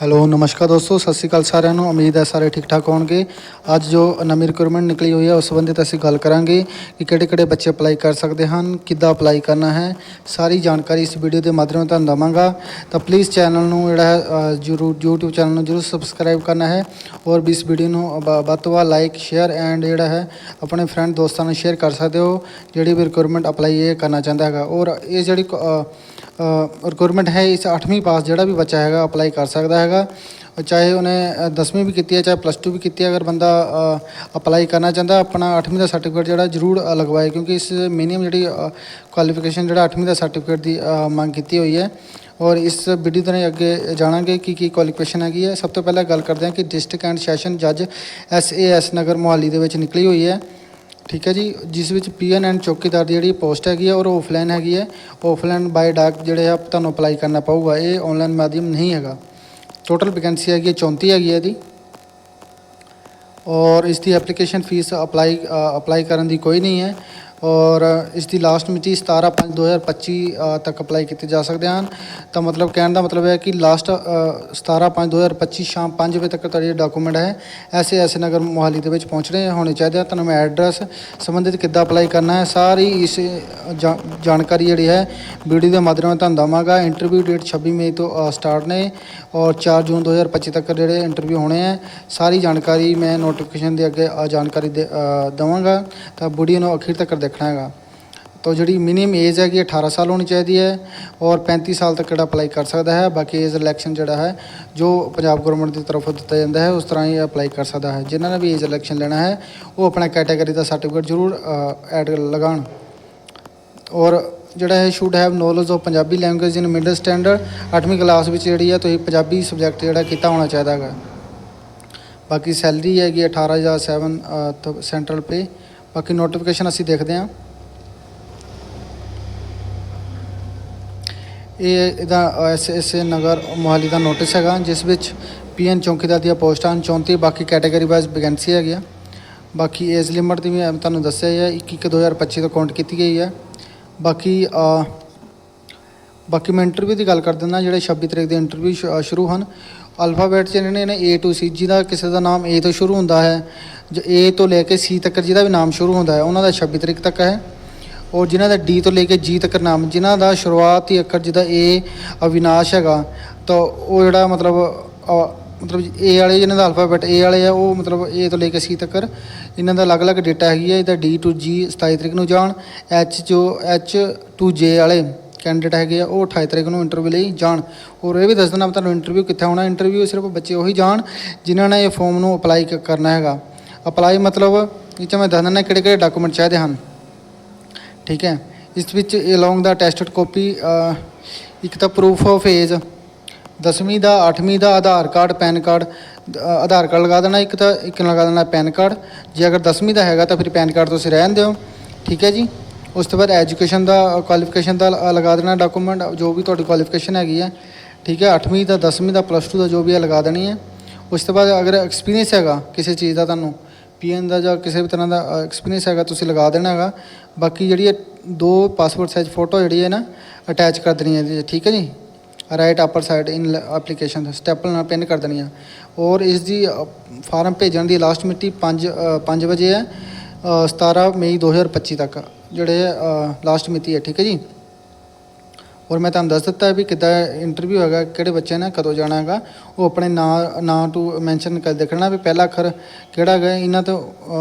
Hello ਨਮਸਕਾਰ ਦੋਸਤੋ ਸਤਿ ਸ਼੍ਰੀ ਅਕਾਲ ਸਾਰਿਆਂ ਨੂੰ। ਉਮੀਦ ਹੈ ਸਾਰੇ ਠੀਕ ਠਾਕ ਹੋਣਗੇ। ਅੱਜ ਜੋ ਨਵੀਂ ਰਿਕਰੂਟਮੈਂਟ ਨਿਕਲੀ ਹੋਈ ਹੈ ਉਸ ਸੰਬੰਧਿਤ ਅਸੀਂ ਗੱਲ ਕਰਾਂਗੇ ਕਿ ਕਿਹੜੇ ਕਿਹੜੇ ਬੱਚੇ ਅਪਲਾਈ ਕਰ ਸਕਦੇ ਹਨ ਕਿੱਦਾਂ ਅਪਲਾਈ ਕਰਨਾ ਹੈ। ਸਾਰੀ ਜਾਣਕਾਰੀ ਇਸ ਵੀਡੀਓ ਦੇ ਮਾਧਿਅਮ ਤੁਹਾਨੂੰ ਦਵਾਂਗਾ। ਤਾਂ ਪਲੀਜ਼ ਚੈਨਲ ਨੂੰ ਜਿਹੜਾ ਹੈ ਜ਼ਰੂਰ YouTube ਚੈਨਲ ਨੂੰ ਜ਼ਰੂਰ ਸਬਸਕ੍ਰਾਈਬ ਕਰਨਾ ਹੈ। ਔਰ ਵੀ ਇਸ ਵੀਡੀਓ ਨੂੰ ਵੱਧ ਤੋਂ ਵੱਧ ਲਾਈਕ ਸ਼ੇਅਰ ਐਂਡ ਜਿਹੜਾ ਹੈ ਆਪਣੇ ਫਰੈਂਡ ਦੋਸਤਾਂ ਨਾਲ ਸ਼ੇਅਰ ਕਰ ਸਕਦੇ ਹੋ। ਜਿਹੜੀ ਵੀ ਰਿਕਰੂਟਮੈਂਟ ਅਪਲਾਈ ਇਹ ਕਰਨਾ ਚਾਹੁੰਦਾ ਹੈਗਾ। ਔਰ ਇਹ ਜਿਹੜੀ ਅ, ਰਿਕੁਆਇਰਮੈਂਟ ਹੈ ਇਸ 8ਵੀਂ ਪਾਸ ਜਿਹੜਾ ਵੀ ਬੱਚਾ ਹੈਗਾ ਅਪਲਾਈ ਕਰ ਸਕਦਾ ਹੈਗਾ। ਚਾਹੇ ਉਹਨੇ 10ਵੀਂ ਵੀ ਕੀਤੀ ਹੈ, ਚਾਹੇ ਪਲੱਸ 2 ਵੀ ਕੀਤੀ ਹੈ, ਅਗਰ ਬੰਦਾ ਅਪਲਾਈ ਕਰਨਾ ਚਾਹੁੰਦਾ, ਆਪਣਾ 8ਵੀਂ ਦਾ ਸਰਟੀਫਿਕੇਟ ਜਿਹੜਾ ਜ਼ਰੂਰ ਲਗਵਾਏ, ਕਿਉਂਕਿ ਇਸ ਮਿਨੀਮਮ ਜਿਹੜੀ ਕੁਆਲੀਫਿਕੇਸ਼ਨ ਜਿਹੜਾ 8ਵੀਂ ਦਾ ਸਰਟੀਫਿਕੇਟ ਦੀ ਮੰਗ ਕੀਤੀ ਹੋਈ ਹੈ। ਔਰ ਇਸ ਵੀਡੀਓ ਦੇ ਅੱਗੇ ਜਾਣਾਂਗੇ ਕਿ ਕੀ ਕੁਆਲੀਫਿਕੇਸ਼ਨ ਹੈਗੀ ਹੈ। ਸਭ ਤੋਂ ਪਹਿਲਾਂ ਗੱਲ ਕਰਦੇ ਹਾਂ ਕਿ ਡਿਸਟ੍ਰਿਕਟ ਐਂਡ ਸੈਸ਼ਨ ਜੱਜ S A S Nagar Mohali ਦੇ ਵਿੱਚ ਨਿਕਲੀ ਹੋਈ ਹੈ। ਠੀਕ ਹੈ ਜੀ, ਜਿਸ ਵਿੱਚ ਪੀਐਨ ਐਂਡ ਚੌਕੀਦਾਰ ਦੀ ਜਿਹੜੀ ਪੋਸਟ ਹੈਗੀ ਹੈ ਔਰ ਆਫਲਾਈਨ ਹੈਗੀ ਹੈ। ਆਫਲਾਈਨ ਬਾਈ ਡਾਕ ਜਿਹੜੇ ਆ, ਤੁਹਾਨੂੰ ਅਪਲਾਈ ਕਰਨਾ ਪਊਗਾ। ਇਹ ਆਨਲਾਈਨ ਮਾਧਿਅਮ ਨਹੀਂ ਹੈਗਾ। ਟੋਟਲ ਵੈਕੈਂਸੀ ਹੈਗੀ ਹੈ 34 ਹੈਗੀ ਹੈ ਇਹਦੀ। ਔਰ ਇਸ ਦੀ ਐਪਲੀਕੇਸ਼ਨ ਫੀਸ ਅਪਲਾਈ ਅਪਲਾਈ ਕਰਨ ਦੀ ਕੋਈ ਨਹੀਂ ਹੈ। ਔਰ ਇਸ ਦੀ ਲਾਸਟ ਮਿਤੀ 17 5 2025 ਅ, ਤੱਕ ਅਪਲਾਈ ਕੀਤੇ ਜਾ ਸਕਦੇ ਹਨ। ਤਾਂ ਮਤਲਬ ਕਹਿਣ ਦਾ ਮਤਲਬ ਹੈ ਕਿ ਲਾਸਟ 17 5 2025 ਸ਼ਾਮ 5 ਵਜੇ ਤੱਕ ਤੁਹਾਡੇ ਡਾਕੂਮੈਂਟ ਹੈ ਐਸੇ ਐਸੇ ਨਗਰ ਮੋਹਾਲੀ ਦੇ ਵਿੱਚ ਪਹੁੰਚਣੇ ਹੋਣੇ ਚਾਹੀਦੇ ਆ ਤੁਹਾਨੂੰ ਮੈਂ ਐਡਰੈਸ ਸੰਬੰਧਿਤ ਕਿੱਦਾਂ ਅਪਲਾਈ ਕਰਨਾ ਹੈ ਸਾਰੀ ਇਸ ਜਾਣਕਾਰੀ ਜਿਹੜੀ ਹੈ ਵੀਡੀਓ ਦੇ ਮਾਧਿਅਮ ਨਾਲ ਤੁਹਾਨੂੰ ਦਵਾਂਗਾ। ਇੰਟਰਵਿਊ ਡੇਟ 26 ਮਈ ਤੋਂ ਸਟਾਰਟ ਨੇ। ਔਰ 4 ਜੂਨ 2025 ਤੱਕ ਜਿਹੜੇ ਇੰਟਰਵਿਊ ਹੋਣੇ ਆ ਸਾਰੀ ਜਾਣਕਾਰੀ ਮੈਂ ਨੋਟੀਫਿਕੇਸ਼ਨ ਦੇ ਅੱਗੇ ਜਾਣਕਾਰੀ ਦੇ ਅ, ਦਵਾਂਗਾ। ਤਾਂ ਵੀਡੀਓ ਨੂੰ ਅਖੀਰ ਤੱਕ ਦੇਖਣਾ ਹੈਗਾ। ਤਾਂ ਜਿਹੜੀ ਮਿਨੀਮਮ ਏਜ ਹੈਗੀ 18 ਸਾਲ ਹੋਣੀ ਚਾਹੀਦੀ ਹੈ ਔਰ 35 ਸਾਲ ਤੱਕ ਜਿਹੜਾ ਅਪਲਾਈ ਕਰ ਸਕਦਾ ਹੈ। ਬਾਕੀ ਏਜ ਇਲੈਕਸ਼ਨ ਜਿਹੜਾ ਹੈ ਜੋ ਪੰਜਾਬ ਗਵਰਨਮੈਂਟ ਦੀ ਤਰਫੋਂ ਦਿੱਤਾ ਜਾਂਦਾ ਹੈ ਉਸ ਤਰ੍ਹਾਂ ਹੀ ਅਪਲਾਈ ਕਰ ਸਕਦਾ ਹੈ। ਜਿਨ੍ਹਾਂ ਨੇ ਵੀ ਏਜ ਇਲੈਕਸ਼ਨ ਲੈਣਾ ਹੈ ਉਹ ਆਪਣਾ ਕੈਟਾਗਰੀ ਦਾ ਸਰਟੀਫਿਕੇਟ ਜ਼ਰੂਰ ਐਡ ਲਗਾਉਣ। ਔਰ ਜਿਹੜਾ ਹੈ should have knowledge of Punjabi language in middle standard 8ਵੀਂ class ਵਿੱਚ ਜਿਹੜੀ ਹੈ, ਤੁਸੀਂ ਪੰਜਾਬੀ ਸਬਜੈਕਟ ਜਿਹੜਾ ਕੀਤਾ ਹੋਣਾ ਚਾਹੀਦਾ ਹੈਗਾ। ਬਾਕੀ ਸੈਲਰੀ ਹੈਗੀ 18007 ਸੈਂਟਰਲ ਪੇ ਬਾਕੀ ਨੋਟੀਫਿਕੇਸ਼ਨ ਅਸੀਂ ਦੇਖਦੇ ਹਾਂ। ਇਹ ਇਹਦਾ ਐਸ ਐਸ ਨਗਰ ਮੋਹਾਲੀ ਦਾ ਨੋਟਿਸ ਹੈਗਾ, ਜਿਸ ਵਿੱਚ ਪੀਐਨ ਚੌਂਕੀਦਾਰ ਦੀਆਂ ਪੋਸਟਾਂ ਹਨ। 34 ਬਾਕੀ ਕੈਟਾਗਰੀ ਵਾਈਜ਼ ਵੈਕੈਂਸੀ ਹੈਗੀ ਆ। ਬਾਕੀ ਏਜ ਲਿਮਟ ਦੀ ਵੀ ਤੁਹਾਨੂੰ ਦੱਸਿਆ ਹੀ ਹੈ 21 2025 ਤੋਂ ਕਾਊਂਟ ਕੀਤੀ ਗਈ ਹੈ। ਬਾਕੀ ਬਾਕੀ ਮੈਂ ਇੰਟਰਵਿਊ ਦੀ ਗੱਲ ਕਰ ਦਿੰਦਾ, ਜਿਹੜੇ 26 ਤਰੀਕ ਦੇ ਇੰਟਰਵਿਊ ਸ਼ੁਰੂ ਹਨ। ਅਲਫਾਬੈਟ 'ਚ ਇਹਨਾਂ ਨੇ A ਟੂ C, ਜਿਹਦਾ ਕਿਸੇ ਦਾ ਨਾਮ A ਤੋਂ ਸ਼ੁਰੂ ਹੁੰਦਾ ਹੈ, ਜ, A ਤੋਂ ਲੈ ਕੇ C ਤੱਕ ਜਿਹਦਾ ਵੀ ਨਾਮ ਸ਼ੁਰੂ ਹੁੰਦਾ ਹੈ, ਉਹਨਾਂ ਦਾ 26 ਤਰੀਕ ਤੱਕ ਹੈ। ਔਰ ਜਿਨ੍ਹਾਂ ਦਾ D ਤੋਂ ਲੈ ਕੇ G ਤੱਕ ਨਾਮ, ਜਿਨ੍ਹਾਂ ਦਾ ਸ਼ੁਰੂਆਤੀ ਅੱਖਰ ਜਿਹਦਾ A ਅਵਿਨਾਸ਼ ਹੈਗਾ, ਤਾਂ ਉਹ ਜਿਹੜਾ ਮਤਲਬ ਮਤਲਬ ਏ ਵਾਲੇ ਜਿਹਨਾਂ ਦਾ ਅਲਫਾਬੈਟ ਏ ਵਾਲੇ ਆ, ਉਹ ਮਤਲਬ ਏ ਤੋਂ ਲੈ ਕੇ C ਤੱਕ ਇਹਨਾਂ ਦਾ ਅਲੱਗ-ਅਲੱਗ ਡੇਟਾ ਹੈਗੀ ਹੈ ਇਹਦਾ ਡੀ ਟੂ ਜੀ 27 ਤਰੀਕ ਨੂੰ ਜਾਣ, H ਜੋ H ਟੂ ਜੇ ਵਾਲੇ ਕੈਂਡੀਡੇਟ ਹੈਗੇ ਆ, ਉਹ 28 ਤਰੀਕ ਨੂੰ ਇੰਟਰਵਿਊ ਲਈ ਜਾਣ। ਔਰ ਇਹ ਵੀ ਦੱਸ ਦਿੰਦਾ, ਮੈਂ ਤੁਹਾਨੂੰ ਇੰਟਰਵਿਊ ਕਿੱਥੇ ਹੋਣਾ ਇੰਟਰਵਿਊ ਸਿਰਫ ਬੱਚੇ ਉਹੀ ਜਾਣ ਜਿਨ੍ਹਾਂ ਨੇ ਇਹ ਫਾਰਮ ਨੂੰ ਅਪਲਾਈ ਕਰਨਾ ਹੈਗਾ। ਅਪਲਾਈ ਮਤਲਬ ਇਹ 'ਚ ਮੈਂ ਦੱਸ ਦਿੰਦਾ ਕਿਹੜੇ ਕਿਹੜੇ ਡਾਕੂਮੈਂਟ ਚਾਹੀਦੇ ਹਨ। ਠੀਕ ਹੈ, ਇਸ ਵਿੱਚ ਅਲੋਂਗ ਦਾ ਟੈਸਟਡ ਕਾਪੀ ਇੱਕ ਤਾਂ ਪ੍ਰੂਫ ਆਫ ਏਜ 10ਵੀਂ ਦਾ 8ਵੀਂ ਦਾ ਆਧਾਰ ਕਾਰਡ ਪੈਨ ਕਾਰਡ ਅ, ਆਧਾਰ ਕਾਰਡ ਲਗਾ ਦੇਣਾ ਇੱਕ ਤਾਂ ਇੱਕ ਲਗਾ ਦੇਣਾ ਪੈਨ ਕਾਰਡ। ਜੇ ਅਗਰ 10ਵੀਂ ਦਾ ਹੈਗਾ ਤਾਂ ਫਿਰ ਪੈਨ ਕਾਰਡ ਤੁਸੀਂ ਰਹਿਣ ਦਿਓ। ਠੀਕ ਹੈ ਜੀ? ਉਸ ਤੋਂ ਬਾਅਦ ਐਜੂਕੇਸ਼ਨ ਦਾ ਕੁਆਲੀਫਿਕੇਸ਼ਨ ਦਾ ਲ- ਲਗਾ ਦੇਣਾ ਡਾਕੂਮੈਂਟ ਜੋ ਵੀ ਤੁਹਾਡੀ ਕੁਆਲੀਫਿਕੇਸ਼ਨ ਹੈਗੀ ਹੈ। ਠੀਕ ਹੈ? 8ਵੀਂ ਦਾ 10ਵੀਂ ਦਾ ਪਲੱਸ 2 ਦਾ ਜੋ ਵੀ ਹੈ ਲਗਾ ਦੇਣੀ ਹੈ। ਉਸ ਤੋਂ ਬਾਅਦ ਅਗਰ ਐਕਸਪੀਰੀਅੰਸ ਹੈਗਾ ਕਿਸੇ ਚੀਜ਼ ਦਾ ਤੁਹਾਨੂੰ ਪੀਐਨ ਦਾ ਜਾਂ ਕਿਸੇ ਵੀ ਤਰ੍ਹਾਂ ਦਾ ਐਕਸਪੀਰੀਅੰਸ ਹੈਗਾ ਤੁਸੀਂ ਲਗਾ ਦੇਣਾ ਹੈਗਾ। ਬਾਕੀ ਜਿਹੜੀ ਇਹ ਦੋ ਪਾਸਪੋਰਟ ਸਾਈਜ਼ ਫੋਟੋ ਜਿਹੜੀ ਹੈ ਨਾ ਅਟੈਚ ਕਰ ਦੇਣੀ ਹੈ ਇਹਦੇ 'ਚ, ਠੀਕ ਹੈ ਜੀ? Right upper side in application staple ਨਾਲ ਪਿੰਨ ਕਰ ਦੇਣੀ ਆ। ਔਰ ਇਸ ਦੀ ਫਾਰਮ ਭੇਜਣ ਦੀ ਲਾਸਟ ਮਿਤੀ 5 5 ਵਜੇ ਹੈ ਅ, 17 ਮਈ 2025 ਤੱਕ ਜਿਹੜੇ ਲਾਸਟ ਮਿਤੀ ਹੈ ਠੀਕ ਹੈ ਜੀ? ਔਰ ਮੈਂ ਤੁਹਾਨੂੰ ਦੱਸ ਦਿੱਤਾ ਵੀ ਕਿੱਦਾਂ ਇੰਟਰਵਿਊ ਹੈਗਾ ਕਿਹੜੇ ਬੱਚੇ ਨੇ ਕਦੋਂ ਜਾਣਾ ਹੈਗਾ। ਉਹ ਆਪਣੇ ਨਾਂ ਨਾਂ ਟੂ ਮੈਂਸ਼ਨ ਕਰ ਦੇਖਣਾ ਵੀ ਪਹਿਲਾ ਅੱਖਰ ਕਿਹੜਾ ਹੈਗਾ ਇਹਨਾਂ ਤੋਂ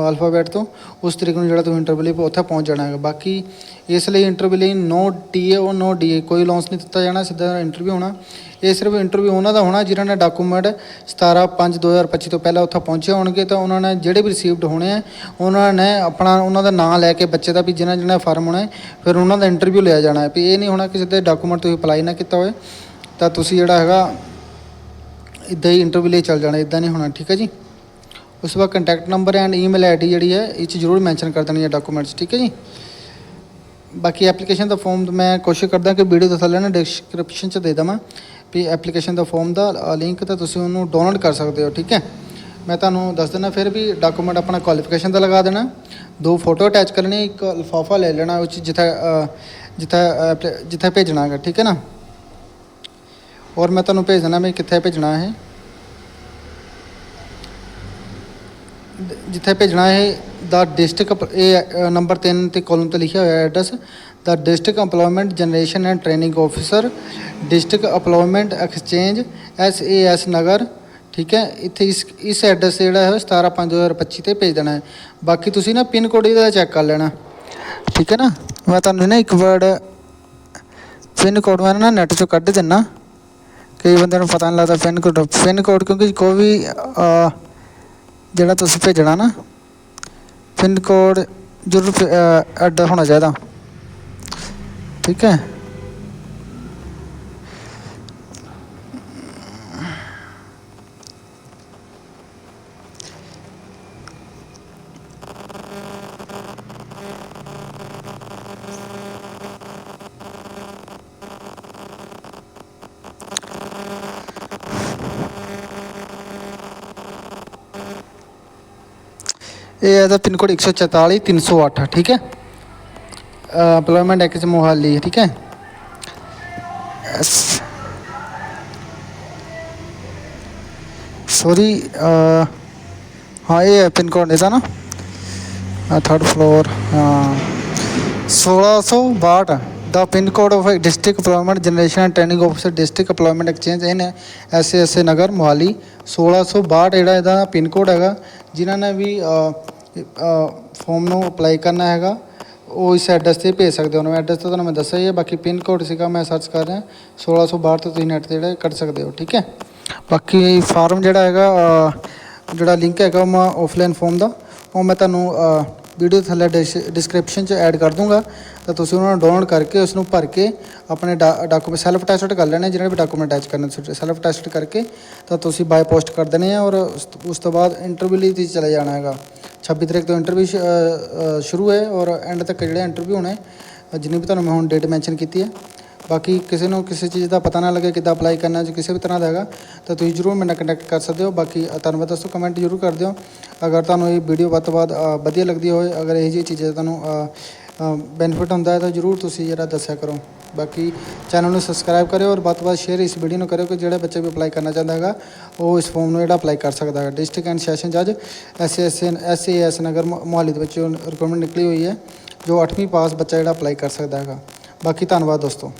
ਅਲਫਾਬੈਟ ਤੋਂ, ਉਸ ਤਰੀਕੇ ਨੂੰ ਜਿਹੜਾ ਤੁਸੀਂ ਇੰਟਰਵਿਊ ਲਈ ਉੱਥੇ ਪਹੁੰਚ ਜਾਣਾ ਹੈਗਾ। ਬਾਕੀ ਇਸ ਲਈ ਇੰਟਰਵਿਊ ਲਈ ਨੋ ਟੀਏ ਉਹ ਨੋ ਡੀਏ ਕੋਈ ਲੌਂਸ ਨਹੀਂ ਦਿੱਤਾ ਜਾਣਾ, ਸਿੱਧਾ ਇੰਟਰਵਿਊ ਹੋਣਾ। ਇਹ ਸਿਰਫ ਇੰਟਰਵਿਊ ਉਹਨਾਂ ਦਾ ਹੋਣਾ ਜਿਨ੍ਹਾਂ ਨੇ ਡਾਕੂਮੈਂਟ 17 5 2025 ਤੋਂ ਪਹਿਲਾਂ ਉੱਥੇ ਪਹੁੰਚੇ ਹੋਣਗੇ, ਤਾਂ ਉਹਨਾਂ ਨੇ ਜਿਹੜੇ ਵੀ ਰਿਸੀਵਡ ਹੋਣੇ ਆ, ਉਹਨਾਂ ਨੇ ਆਪਣਾ, ਉਹਨਾਂ ਦਾ ਨਾਂ ਲੈ ਕੇ ਬੱਚੇ ਦਾ ਵੀ ਜਿਨ੍ਹਾਂ ਜਿਨ੍ਹਾਂ ਫਾਰਮ ਹੋਣਾ ਫਿਰ ਉਹਨਾਂ ਦਾ ਇੰਟਰਵਿਊ ਲਿਆ ਜਾਣਾ ਹੈ। ਵੀ ਇਹ ਨਹੀਂ ਹੋਣਾ ਕਿ ਦੇ ਡਾਕੂਮੈਂਟ ਤੁਸੀਂ ਅਪਲਾਈ ਨਾ ਕੀਤਾ ਹੋਵੇ। ਤਾਂ ਤੁਸੀਂ ਜਿਹੜਾ ਹੈਗਾ ਇਦਾਂ ਹੀ ਇੰਟਰਵਿਊ ਲਈ ਚੱਲ ਜਾਣਾ, ਇਦਾਂ ਨਹੀਂ ਹੋਣਾ, ਠੀਕ ਹੈ ਜੀ? ਉਸ ਤੋਂ ਬਾਅਦ contact number and email ID ਜਿਹੜੀ ਹੈ, ਇਹ 'ਚ ਜ਼ਰੂਰ ਮੈਂਸ਼ਨ ਕਰ ਦੇਣੀ ਹੈ ਡਾਕੂਮੈਂਟਸ ਠੀਕ ਹੈ ਜੀ? ਬਾਕੀ ਐਪਲੀਕੇਸ਼ਨ ਦਾ ਫਾਰਮ ਮੈਂ ਕੋਸ਼ਿਸ਼ ਕਰਦਾ ਕਿ ਵੀਡੀਓ ਦੇ ਥੱਲੇ ਨਾ ਡਿਸਕ੍ਰਿਪਸ਼ਨ 'ਚ ਦੇ ਦੇਵਾਂ ਵੀ ਐਪਲੀਕੇਸ਼ਨ ਦਾ ਫਾਰਮ ਦਾ ਲਿੰਕ ਤਾਂ ਤੁਸੀਂ ਉਹਨੂੰ ਡਾਊਨਲੋਡ ਕਰ ਸਕਦੇ ਹੋ, ਠੀਕ ਹੈ? ਮੈਂ ਤੁਹਾਨੂੰ ਦੱਸ ਦਿੰਦਾ ਫਿਰ ਵੀ ਡਾਕੂਮੈਂਟ ਆਪਣਾ ਕੁਆਲੀਫਿਕੇਸ਼ਨ ਦਾ ਲਗਾ ਦੇਣਾ। ਦੋ ਫੋਟੋ ਅਟੈਚ ਕਰਨੀ, ਇੱਕ ਲਫਾਫਾ ਲੈ ਲੈਣਾ, ਉਹ 'ਚ ਜਿੱਥੇ ਜਿੱਥੇ ਐਪਲੀ- ਜਿੱਥੇ ਭੇਜਣਾ ਹੈਗਾ ਠੀਕ ਹੈ ਨਾ? ਔਰ ਮੈਂ ਤੁਹਾਨੂੰ ਭੇਜ ਦੇਣਾ ਮੈਂ ਕਿੱਥੇ ਭੇਜਣਾ ਹੈ ਜਿੱਥੇ ਭੇਜਣਾ ਹੈ ਦਾ ਡਿਸਟ੍ਰਿਕਟ ਇਹ ਨੰਬਰ 3 ਤੇ ਕਾਲਮ ਤੇ ਲਿਖਿਆ ਹੋਇਆ address the district employment generation and training officer district employment exchange S A S Nagar, ਠੀਕ ਹੈ, ਇੱਥੇ ਇਸ ਇਸ ਐਡਰੈਸ ਜਿਹੜਾ ਹੈ 17/5/2025 ਤੇ ਭੇਜ ਦੇਣਾ ਹੈ। ਬਾਕੀ ਤੁਸੀਂ ਨਾ ਪਿੰਨ ਕੋਡ ਇਹਦਾ ਚੈੱਕ ਕਰ ਲੈਣਾ, ਠੀਕ ਹੈ ਨਾ। ਮੈਂ ਤੁਹਾਨੂੰ ਨਾ ਇੱਕ ਵਰਡ ਪਿੰਨ ਕੋਡ ਮੈਂ ਨਾ ਨੈਟ ਤੋਂ ਕੱਢ ਦਿੰਨਾ ਕਈ ਬੰਦਿਆਂ ਨੂੰ ਪਤਾ ਨਹੀਂ ਲੱਗਦਾ ਪਿਨ ਕੋਡ ਪਿਨ ਕੋਡ ਕਿਉਂਕਿ ਕੋਈ ਵੀ ਜਿਹੜਾ ਤੁਸੀਂ ਭੇਜਣਾ ਨਾ, ਪਿਨ ਕੋਡ ਜ਼ਰੂਰ ਐਡ ਹੋਣਾ ਚਾਹੀਦਾ। ਠੀਕ ਹੈ? ਇਹ ਇਹਦਾ ਪਿਨ ਕੋਡ 144 308 ਠੀਕ ਹੈ? ਐਮਪਲੋਇਮੈਂਟ ਐਕਟ ਮੋਹਾਲੀ, ਠੀਕ ਹੈ? ਸੌਰੀ ਹਾਂ, ਇਹ ਹੈ ਪਿਨ ਕੋਡ ਇਹਦਾ ਨਾ? ਥਰਡ ਫਲੋਰ ਹਾਂ। 1662 ਦਾ pin code of district employment generation and training officer district employment exchange ਇਹ ਨੇ ਐਸ ਐਸ ਨਗਰ, ਮੋਹਾਲੀ। 1662 ਜਿਹੜਾ ਇਹਦਾ ਪਿਨ ਕੋਡ ਹੈਗਾ, ਜਿਨ੍ਹਾਂ ਨੇ ਵੀ ਫਾਰਮ ਨੂੰ ਅਪਲਾਈ ਕਰਨਾ ਹੈਗਾ। ਉਹ ਇਸ ਐਡਰੈਸ ਤੇ ਭੇਜ ਸਕਦੇ ਹੋ। ਨਾ ਐਡਰੈਸ ਤਾਂ ਤੁਹਾਨੂੰ ਮੈਂ ਦੱਸਿਆ ਹੀ ਹੈ। ਬਾਕੀ ਪਿਨ ਕੋਡ ਸੀਗਾ, ਮੈਂ ਸਰਚ ਕਰ ਰਿਹਾ। 1662 ਤੋਂ ਤੁਸੀਂ ਨੈਟ ਤੇ ਜਿਹੜਾ ਕੱਢ ਸਕਦੇ ਹੋ, ਠੀਕ ਹੈ? ਬਾਕੀ ਫਾਰਮ ਜਿਹੜਾ ਹੈਗਾ ਜਿਹੜਾ ਲਿੰਕ ਹੈਗਾ, ਉਹ ਮੈਂ ਆਫਲਾਈਨ ਫਾਰਮ ਦਾ, ਉਹ ਮੈਂ ਤੁਹਾਨੂੰ ਵੀਡੀਓ ਥੱਲੇ ਡਿਸਕ੍ਰਿਪਸ਼ਨ 'ਚ ਐਡ ਕਰ ਦੂੰਗਾ। ਤਾਂ ਤੁਸੀਂ ਉਹਨਾਂ ਨੂੰ ਡਾਊਨਲੋਡ ਕਰਕੇ ਉਸ ਨੂੰ ਭਰ ਕੇ ਆਪਣੇ ਡਾਕੂਮੈਂਟ ਸੈਲਫ ਅਟੈਸਟ ਕਰ ਲੈਣੇ ਜਿਹੜੇ ਵੀ ਡਾਕੂਮੈਂਟ ਅਟੈਚ ਕਰਨੇ ਸੈਲਫ ਅਟੈਸਟ ਕਰਕੇ। ਤਾਂ ਤੁਸੀਂ ਬਾਈ ਪੋਸਟ ਕਰ ਦੇਣੇ ਆ ਔਰ ਉਸ ਉਸ ਤੋਂ ਬਾਅਦ ਇੰਟਰਵਿਊ ਲਈ ਤੁਸੀਂ ਚਲੇ ਜਾਣਾ ਹੈਗਾ। 26 ਤਰੀਕ ਤੋਂ ਇੰਟਰਵਿਊ ਸ਼ੁਰੂ ਹੈ ਔਰ ਐਂਡ ਤੱਕ ਜਿਹੜਾ ਇੰਟਰਵਿਊ ਹੋਣਾ ਹੈ ਜਿੰਨੀ ਵੀ ਤੁਹਾਨੂੰ ਮੈਂ ਹੁਣ ਡੇਟ ਮੈਂਸ਼ਨ ਕੀਤੀ ਹੈ। ਬਾਕੀ ਕਿਸੇ ਨੂੰ ਕਿਸੇ ਚੀਜ਼ ਦਾ ਪਤਾ ਨਾ ਲੱਗੇ ਕਿੱਦਾਂ ਅਪਲਾਈ ਕਰਨਾ ਜਾਂ ਕਿਸੇ ਵੀ ਤਰ੍ਹਾਂ ਦਾ ਹੈਗਾ, ਤਾਂ ਤੁਸੀਂ ਜਰੂਰ ਮੇਰੇ ਨਾਲ ਕੰਟੈਕਟ ਕਰ ਸਕਦੇ ਹੋ। ਬਾਕੀ ਧੰਨਵਾਦ ਦੋਸਤੋ ਕਮੈਂਟ ਜਰੂਰ ਕਰ ਦਿਓ। ਅਗਰ ਤੁਹਾਨੂੰ ਇਹ ਵੀਡੀਓ ਵੱਧ ਤੋਂ ਵੱਧ ਵਧੀਆ ਲੱਗਦੀ ਹੋਵੇ, ਅਗਰ ਇਹ ਜਿਹੀ ਚੀਜ਼ਾਂ ਤੁਹਾਨੂੰ ਬੈਨੀਫਿਟ ਹੁੰਦਾ ਹੈ, ਤਾਂ ਜਰੂਰ ਤੁਸੀਂ ਜਿਹੜਾ ਦੱਸਿਆ ਕਰੋ। ਬਾਕੀ ਚੈਨਲ ਨੂੰ ਸਬਸਕ੍ਰਾਈਬ ਕਰਿਓ ਔਰ ਵੱਧ ਤੋਂ ਵੱਧ ਸ਼ੇਅਰ ਇਸ ਵੀਡੀਓ ਨੂੰ ਕਰਿਓ ਕਿ ਜਿਹੜਾ ਬੱਚਾ ਵੀ ਅਪਲਾਈ ਕਰਨਾ ਚਾਹੁੰਦਾ ਹੈਗਾ, ਉਹ ਇਸ ਫਾਰਮ ਨੂੰ ਜਿਹੜਾ ਅਪਲਾਈ ਕਰ ਸਕਦਾ ਹੈ ਡਿਸਟ੍ਰਿਕਟ ਐਂਡ ਸੈਸ਼ਨ ਜੱਜ S S S A S Nagar ਮੁ- ਦੇ ਵਿੱਚ ਰਿਕੁਆਇਰਮੈਂਟ ਨਿਕਲੀ ਹੋਈ ਹੈ, ਜੋ 8ਵੀਂ ਪਾਸ ਬੱਚਾ ਜਿਹੜਾ ਅਪਲਾਈ ਕਰ ਸਕਦਾ ਹੈਗਾ। ਬਾਕੀ ਧੰਨਵਾਦ ਦੋਸਤੋ।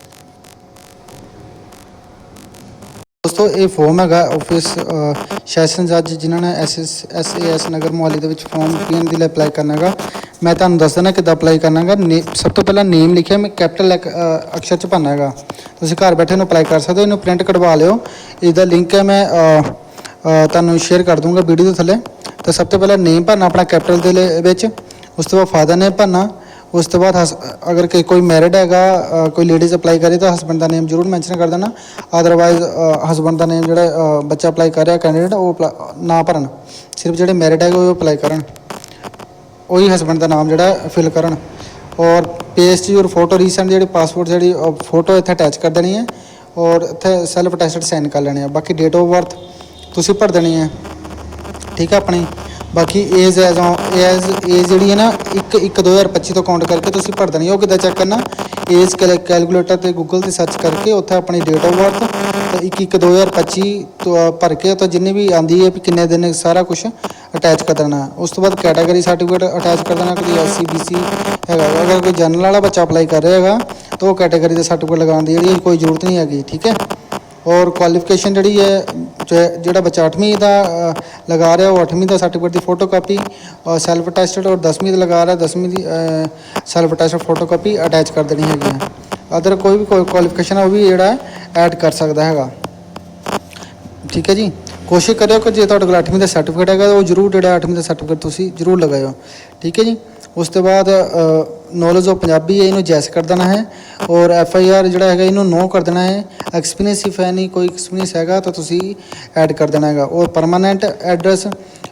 ਦੋਸਤੋ, ਇਹ ਫਾਰਮ ਹੈਗਾ ਆਫਿਸ ਸੈਸ਼ਨ ਜੱਜ ਜਿਨ੍ਹਾਂ ਨੇ S S A S Nagar Mohali ਦੇ ਵਿੱਚ ਫਾਰਮ ਪੀਐਨ ਦੇ ਲਈ ਅਪਲਾਈ ਕਰਨਾ ਹੈਗਾ। ਮੈਂ ਤੁਹਾਨੂੰ ਦੱਸ ਦਿੰਦਾ ਕਿੱਦਾਂ ਅਪਲਾਈ ਕਰਨਾ ਨੇ- ਸਭ ਤੋਂ ਪਹਿਲਾਂ ਨੇਮ ਲਿਖਿਆ, ਮੈਂ ਕੈਪੀਟਲ ਅਕਸ਼ਰ ਚ ਭਰਨਾ ਹੈਗਾ। ਤੁਸੀਂ ਘਰ ਬੈਠੇ ਨੂੰ ਅਪਲਾਈ ਕਰ ਸਕਦੇ ਹੋ, ਇਹਨੂੰ ਪ੍ਰਿੰਟ ਕਢਵਾ ਲਿਓ। ਇਹਦਾ ਲਿੰਕ ਹੈ ਮੈਂ ਤੁਹਾਨੂੰ ਸ਼ੇਅਰ ਕਰ ਦੂੰਗਾ ਵੀਡੀਓ ਦੇ ਥੱਲੇ। ਤਾਂ ਸਭ ਤੋਂ ਪਹਿਲਾਂ ਨੇਮ ਭਰਨਾ ਆਪਣਾ ਕੈਪੀਟਲ ਦੇ ਵਿੱਚ। ਉਸ ਤੋਂ ਬਾਅਦ ਫਾਦਰ ਨੇਮ ਭਰਨਾ। ਉਸ ਤੋਂ ਬਾਅਦ ਹਸ- ਅਗਰ ਕੋਈ ਮੈਰਿਡ ਹੈਗਾ ਕੋਈ ਲੇਡੀਜ਼ ਅਪਲਾਈ ਕਰੇ ਤਾਂ ਹਸਬੰਡ ਦਾ ਨੇਮ ਜ਼ਰੂਰ ਮੈਂਸ਼ਨ ਕਰ ਦੇਣਾ। ਅਦਰਵਾਈਜ਼ ਹਸਬੰਡ ਦਾ ਨੇਮ ਜਿਹੜਾ ਬੱਚਾ ਅਪਲਾਈ ਕਰ ਰਿਹਾ ਕੈਂਡੀਡੇਟ ਉਹ ਨਾ ਭਰਨ। ਸਿਰਫ ਜਿਹੜੇ ਮੈਰਿਡ ਹੈਗੇ, ਉਹ ਅਪਲਾਈ ਕਰਨ। ਉਹੀ ਹਸਬੰਡ ਦਾ ਨਾਮ ਜਿਹੜਾ ਫਿਲ ਕਰਨ। ਔਰ ਪੇਸਟ ਯੂਰ ਫੋਟੋ ਰੀਸੈਂਟ ਜਿਹੜੀ ਪਾਸਪੋਰਟ ਜਿਹੜੀ ਫੋਟੋ ਇੱਥੇ ਅਟੈਚ ਕਰ ਦੇਣੀ ਹੈ ਔਰ ਇੱਥੇ ਸੈਲਫ ਅਟੈਸਟਡ ਸਾਈਨ ਕਰ ਲੈਣੇ ਆ ਬਾਕੀ ਡੇਟ ਆਫ ਬਰਥ ਤੁਸੀਂ ਭਰ ਦੇਣੀ ਹੈ। ਠੀਕ ਹੈ ਆਪਣੀ। ਬਾਕੀ ਏਜ ਐਜ਼ ਏਜ ਏਜ ਜਿਹੜੀ ਹੈ ਨਾ 1 1 2025 ਤੋਂ ਕਾਊਂਟ ਕਰਕੇ ਤੁਸੀਂ ਭਰ ਦੇਣੀ ਹੈ। ਉਹ ਕਿੱਦਾਂ ਚੈੱਕ ਕਰਨਾ? ਏਜ ਕੈਲਕੂਲੇਟਰ ਤੇ ਗੂਗਲ ਤੇ ਸਰਚ ਕਰਕੇ ਉੱਥੇ ਆਪਣੀ ਡੇਟ ਆਫ ਬਰਥ ਤੇ 1 1 2025 ਤੋਂ ਭਰ ਕੇ ਤਾਂ ਜਿੰਨੀ ਵੀ ਆਂਦੀ ਹੈ ਵੀ ਕਿੰਨੇ ਦਿਨ ਸਾਰਾ ਕੁਝ ਅਟੈਚ ਕਰ ਦੇਣਾ। ਉਸ ਤੋਂ ਬਾਅਦ ਕੈਟਾਗਰੀ ਸਰਟੀਫਿਕੇਟ ਅਟੈਚ ਕਰ ਦੇਣਾ, ਕੋਈ ਐਸਸੀ ਬੀਸੀ ਹੈਗਾ। ਅਗਰ ਕੋਈ ਜਨਰਲ ਵਾਲਾ ਬੱਚਾ ਅਪਲਾਈ ਕਰ ਰਿਹਾ ਹੈਗਾ, ਤਾਂ ਉਹ ਕੈਟਾਗਰੀ ਦਾ ਸਰਟੀਫਿਕੇਟ ਲਗਾਉਣ ਦੀ ਜਿਹੜੀ ਕੋਈ ਜ਼ਰੂਰਤ ਨਹੀਂ ਹੈਗੀ, ਠੀਕ ਹੈ? ਔਰ ਕੁਆਲੀਫਿਕੇਸ਼ਨ ਜਿਹੜੀ ਹੈ, ਜੇ- ਜਿਹੜਾ ਬੱਚਾ 8ਵੀਂ ਦਾ ਲਗਾ ਰਿਹਾ, ਉਹ 8ਵੀਂ ਦਾ ਸਰਟੀਫਿਕੇਟ ਦੀ ਫੋਟੋ ਕਾਪੀ ਔਰ ਸੈਲਫ ਅਟੈਸਟਡ ਔਰ 10ਵੀਂ ਦਾ ਲਗਾ ਰਿਹਾ 10ਵੀਂ ਦੀ ਸੈਲਫ ਅਟੈਸਟਡ ਫੋਟੋਕਾਪੀ ਅਟੈਚ ਕਰ ਦੇਣੀ ਹੈਗੀ ਹੈ। ਅਦਰ ਕੋਈ ਵੀ ਕੋਈ ਕੁਆਲੀਫਿਕੇਸ਼ਨ ਉਹ ਵੀ ਜਿਹੜਾ ਐਡ ਕਰ ਸਕਦਾ ਹੈਗਾ। ਠੀਕ ਹੈ ਜੀ? ਕੋਸ਼ਿਸ਼ ਕਰਿਓ ਕਿ ਜੇ ਤੁਹਾਡੇ ਕੋਲ 8ਵੀਂ ਦਾ ਸਰਟੀਫਿਕੇਟ ਹੈਗਾ, ਉਹ ਜ਼ਰੂਰ ਜਿਹੜਾ 8ਵੀਂ ਦਾ ਸਰਟੀਫਿਕੇਟ ਤੁਸੀਂ ਜ਼ਰੂਰ ਲਗਾਇਓ। ਠੀਕ ਹੈ ਜੀ? ਉਸ ਤੋਂ ਬਾਅਦ ਨੌਲੇਜ ਆਫ ਪੰਜਾਬੀ ਹੈ, ਇਹਨੂੰ ਜੈਸ ਕਰ ਦੇਣਾ ਹੈ ਔਰ ਐਫ ਆਈ ਆਰ ਜਿਹੜਾ ਹੈਗਾ, ਇਹਨੂੰ ਨੋ ਕਰ ਦੇਣਾ ਹੈ। ਐਕਸਪੀਰੀਅੰਸ ਇਫ ਐਨੀ ਕੋਈ ਐਕਸਪੀਰੀਅੰਸ ਹੈਗਾ, ਤਾਂ ਤੁਸੀਂ ਐਡ ਕਰ ਦੇਣਾ ਹੈਗਾ। ਔਰ ਪਰਮਾਨੈਂਟ ਐਡਰੈਸ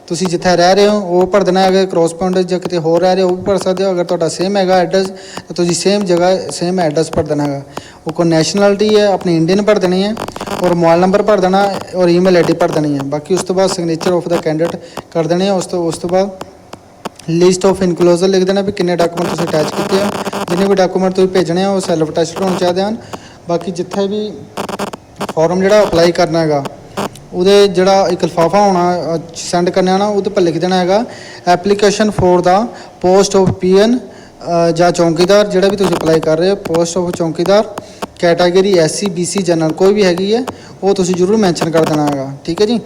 ਤੁਸੀਂ ਜਿੱਥੇ ਰਹਿ ਰਹੇ ਹੋ, ਉਹ ਭਰ ਦੇਣਾ ਹੈਗਾ ਕ੍ਰੋਸ ਪੁਆਇੰਟ ਜਾਂ ਕਿਤੇ ਹੋਰ ਰਹਿ ਰਹੇ ਹੋ, ਉਹ ਵੀ ਭਰ ਸਕਦੇ ਹੋ। ਅਗਰ ਤੁਹਾਡਾ ਸੇਮ ਹੈਗਾ ਐਡਰੈਸ ਤਾਂ ਤੁਸੀਂ ਸੇਮ ਜਗ੍ਹਾ ਸੇਮ ਐਡਰੈਸ ਭਰ ਦੇਣਾ ਹੈਗਾ। ਉਹ ਕੋ ਨੈਸ਼ਨੈਲਿਟੀ ਹੈ, ਆਪਣੀ ਇੰਡੀਅਨ ਭਰ ਦੇਣੀ ਹੈ ਔਰ ਮੋਬਾਈਲ ਨੰਬਰ ਭਰ ਦੇਣਾ ਔਰ ਈਮੇਲ ਆਈਡੀ ਭਰ ਦੇਣੀ ਹੈ। ਬਾਕੀ ਉਸ ਤੋਂ ਬਾਅਦ ਸਿਗਨੇਚਰ ਆਫ ਦਾ ਕੈਂਡੀਡੇਟ ਕਰ ਦੇਣੇ ਆ, ਉਸ ਤੋਂ ਉਸ ਤੋਂ ਬਾਅਦ ਲਿਸਟ ਆਫ ਇਨਕਲੋਜ਼ਰ ਲਿਖ ਦੇਣਾ ਵੀ ਕਿੰਨੇ ਡਾਕੂਮੈਂਟ ਤੁਸੀਂ ਅਟੈਚ ਕੀਤੇ ਆ। ਜਿੰਨੇ ਵੀ ਡਾਕੂਮੈਂਟ ਤੁਸੀਂ ਭੇਜਣੇ ਆ, ਉਹ ਸੈਲਫ ਅਟੈਸਟਡ ਹੋਣੇ ਚਾਹੀਦੇ ਹਨ। ਬਾਕੀ ਜਿੱਥੇ ਵੀ ਫਾਰਮ ਜਿਹੜਾ ਅਪਲਾਈ ਕਰਨਾ ਹੈਗਾ, ਉਹਦੇ ਜਿਹੜਾ ਇੱਕ ਲਫਾਫਾ ਹੋਣਾ ਸੈਂਡ ਕਰਨਾ ਨਾ, ਉਹਦੇ ਪਰ ਲਿਖ ਦੇਣਾ ਹੈਗਾ ਐਪਲੀਕੇਸ਼ਨ ਫੋਰ ਦਾ ਪੋਸਟ ਆਫ ਪੀਐਨ ਜਾਂ ਚੌਂਕੀਦਾਰ, ਜਿਹੜਾ ਵੀ ਤੁਸੀਂ ਅਪਲਾਈ ਕਰ ਰਹੇ ਹੋ ਪੋਸਟ ਆਫ ਚੌਂਕੀਦਾਰ ਕੈਟਾਗਰੀ ਐਸਸੀ ਬੀਸੀ ਜਨਰਲ ਕੋਈ ਵੀ ਹੈਗੀ ਹੈ, ਉਹ ਤੁਸੀਂ ਜ਼ਰੂਰ ਮੈਂਸ਼ਨ ਕਰ ਦੇਣਾ ਹੈਗਾ। ਠੀਕ ਹੈ ਜੀ?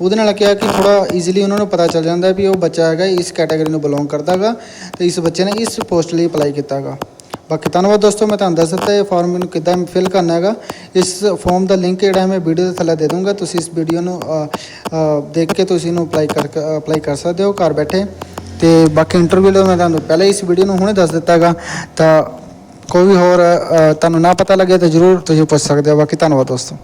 ਉਹਦੇ ਨਾਲ ਕਿਹਾ ਕਿ ਥੋੜਾ ਈਜ਼ੀਲੀ ਉਹਨਾਂ ਨੂੰ ਪਤਾ ਚੱਲ ਜਾਂਦਾ ਵੀ ਉਹ ਬੱਚਾ ਹੈਗਾ, ਇਸ ਕੈਟਾਗਰੀ ਨੂੰ ਬਿਲੋਂਗ ਕਰਦਾ ਹੈਗਾ ਤੇ ਇਸ ਬੱਚੇ ਨੇ ਇਸ ਪੋਸਟ ਲਈ ਅਪਲਾਈ ਕੀਤਾ ਹੈਗਾ ਬਾਕੀ ਧੰਨਵਾਦ ਦੋਸਤੋ, ਮੈਂ ਤੁਹਾਨੂੰ ਦੱਸ ਦਿੱਤਾ ਇਹ ਫਾਰਮ ਨੂੰ ਕਿੱਦਾਂ ਫਿਲ ਕਰਨਾ ਹੈਗਾ। ਇਸ ਫਾਰਮ ਦਾ ਲਿੰਕ ਜਿਹੜਾ ਹੈ ਮੈਂ ਵੀਡੀਓ ਦੇ ਥੱਲੇ ਦੇ ਦੂੰਗਾ ਤੁਸੀਂ ਇਸ ਵੀਡੀਓ ਨੂੰ ਦੇਖ ਕੇ ਤੁਸੀਂ ਇਹਨੂੰ ਅਪਲਾਈ ਕਰ ਅਪਲਾਈ ਕਰ ਸਕਦੇ ਹੋ, ਘਰ ਬੈਠੇ। ਤੇ ਬਾਕੀ ਇੰਟਰਵਿਊ ਲਈ ਮੈਂ ਤੁਹਾਨੂੰ ਪਹਿਲਾਂ ਇਸ ਵੀਡੀਓ ਨੂੰ ਹੁਣੇ ਦੱਸ ਦਿੱਤਾ ਹੈਗਾ ਤਾਂ ਕੋਈ ਵੀ ਹੋਰ ਤੁਹਾਨੂੰ ਨਾ ਪਤਾ ਲੱਗੇ ਤਾਂ ਜ਼ਰੂਰ ਤੁਸੀਂ ਪੁੱਛ ਸਕਦੇ ਹੋ। ਬਾਕੀ ਧੰਨਵਾਦ ਦੋਸਤੋ।